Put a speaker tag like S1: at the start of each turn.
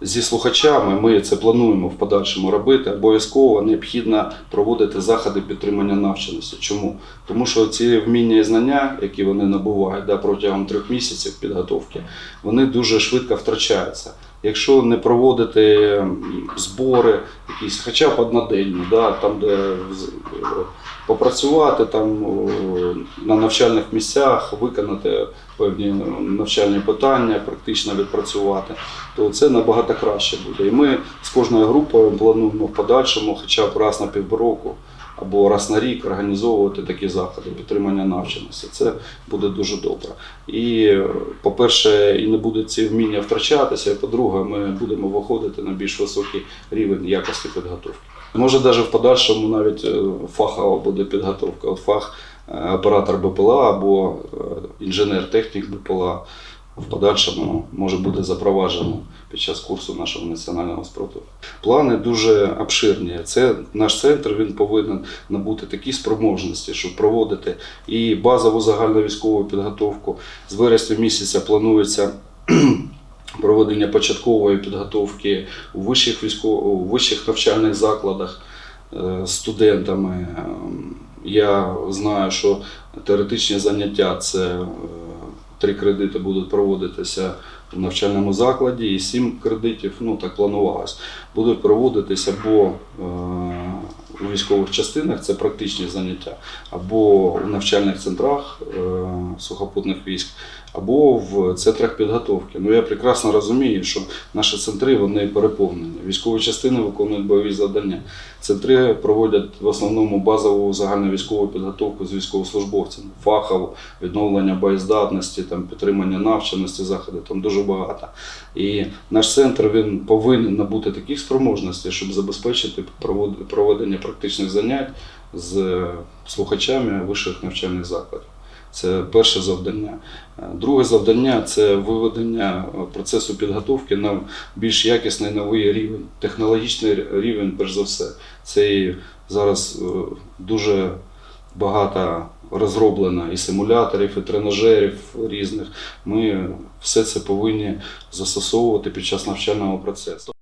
S1: зі слухачами ми це плануємо в подальшому робити. Обов'язково необхідно проводити заходи підтримання навченості. Чому? Тому що ці вміння і знання, які вони набувають да, протягом трьох місяців підготовки, вони дуже швидко втрачаються. Якщо не проводити збори, якісь, хоча б одноденні, да, там, де попрацювати там на навчальних місцях, виконати певні навчальні питання, практично відпрацювати, то це набагато краще буде. І ми з кожною групою плануємо в подальшому, хоча б раз на півроку або раз на рік організовувати такі заходи підтримання навченості. Це буде дуже добре. І, по-перше, і не будуть ці вміння втрачатися. По-друге, ми будемо виходити на більш високий рівень якості підготовки. Може, навіть в подальшому навіть е, фахова буде підготовка. От фах е, оператор БПЛА або е, інженер-технік БПЛА в подальшому може бути запроваджено під час курсу нашого національного спротиву. Плани дуже обширні. Це наш центр він повинен набути такі спроможності, щоб проводити і базову загальновійськову підготовку. З вересня місяця планується. Проведення початкової підготовки у вищих військово, у вищих навчальних закладах е, студентами. Ем, Я знаю, що теоретичні заняття це е, три кредити будуть проводитися в навчальному закладі, і сім кредитів, ну так планувалось, будуть проводитися або е, у військових частинах, це практичні заняття, або у навчальних центрах е, сухопутних військ, або в центрах підготовки. Ну я прекрасно розумію, що наші центри вони переповнені. Військові частини виконують бойові завдання. Центри проводять в основному базову загальновійськову підготовку з військовослужбовцями, фахову, відновлення боєздатності, там, підтримання навченості, заходи, там дуже багато. І наш центр він повинен набути таких спроможностей, щоб забезпечити проведення практичних занять з е, слухачами вищих навчальних закладів. Це перше завдання. Е, Друге завдання це виведення е, процесу підготовки на більш якісний новий рівень, технологічний рівень, перш за все. Це і зараз е, дуже багато розроблено і симуляторів, і тренажерів різних. Ми все це повинні застосовувати під час навчального процесу.